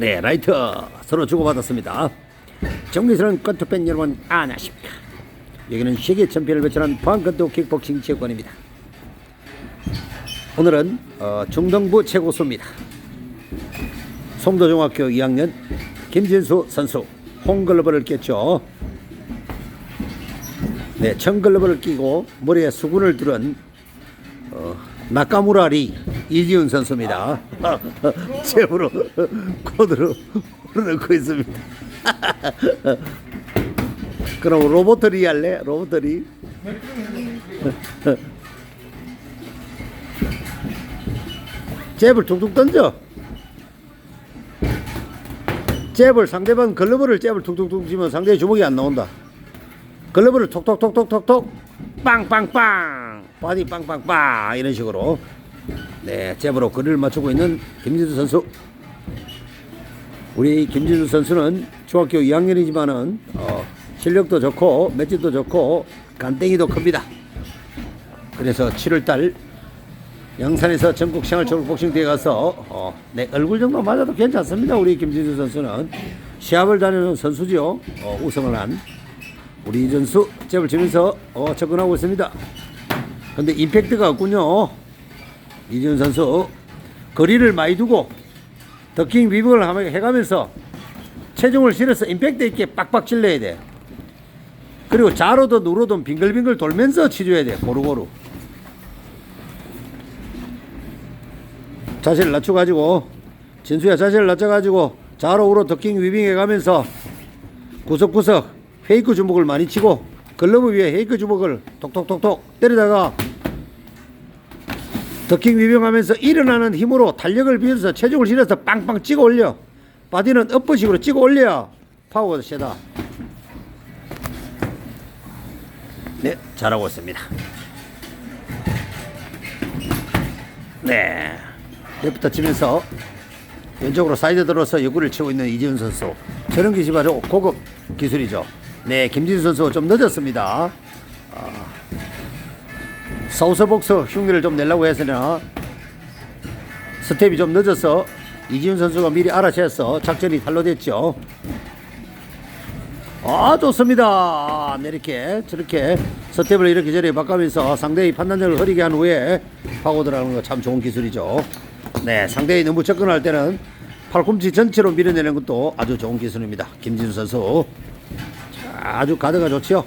네, 라이트 서로 주고받았습니다. 정리스러운 건투팬 여러분 안녕하십니까? 여기는 세계 챔피언을 배출한 방건도 킥복싱 체육관입니다. 오늘은 어, 중등부 최고수입니다. 송도중학교 2학년 김진수 선수 홍글러브를 꼈죠. 네, 청글러브를 끼고 머리에 수군을 두른 어, 나카무라리 이지훈 선수입니다. 제으로 코드로 넣고 있습니다. 그럼 로보트리 할래? 로보트리. 잽을 툭툭 던져. 잽을 상대방 글러브를 잽을 툭툭툭 치면 상대의 주먹이 안 나온다. 글러브를 톡톡톡톡톡톡 빵빵빵 바디 빵빵빵 이런 식으로 네 잽으로 거리를 맞추고 있는 김진수 선수. 우리 김진수 선수는 중학교 2학년이지만은 어, 실력도 좋고 맷집도 좋고 간땡이도 큽니다. 그래서 7월달 양산에서 전국 생활 졸업 복싱 대회 가서 어, 네, 얼굴 정도 맞아도 괜찮습니다. 우리 김진수 선수는. 시합을 다니는 선수죠 어, 우승을 한 우리 이전수 잽을 치면서 어, 접근하고 있습니다. 근데 임팩트가 없군요. 이준 선수 거리를 많이 두고 더킹 하며- 해가면서 체중을 실어서 임팩트 있게 빡빡 찔러야 돼. 그리고 좌로든 우로든 빙글빙글 돌면서 치줘야 돼. 고루고루. 자세를 낮춰가지고 진수야 자세를 낮춰가지고 좌로 우로 더킹 위빙 해가면서 구석구석 페이크 주먹을 많이 치고 글러브 위에 페이크 주먹을 톡톡톡톡 때리다가 더킹 위병하면서 일어나는 힘으로 탄력을 빌려서 체중을 실어서 빵빵 찍어 올려 바디는 업버식으로 찍어 올려야 파워가 세다 네 잘하고 있습니다 네 레프트 치면서 왼쪽으로 사이드 들어서 여구를 치고 있는 이지훈 선수. 저런 기술이 바로 고급 기술이죠. 네, 김진수 선수 좀 늦었습니다. 아, 서우서복스 흉기를 좀 내려고 했으나 스텝이 좀 늦어서 이지훈 선수가 미리 알아채서 작전이 탄로됐죠. 아 좋습니다. 이렇게 저렇게 스텝을 이렇게 저렇게 바꿔면서 상대의 판단력을 흐리게 한 후에 파고 들어가는 거 참 좋은 기술이죠. 네, 상대의 너무 접근할 때는 팔꿈치 전체로 밀어내는 것도 아주 좋은 기술입니다. 김진수 선수. 자, 아주 가드가 좋지요.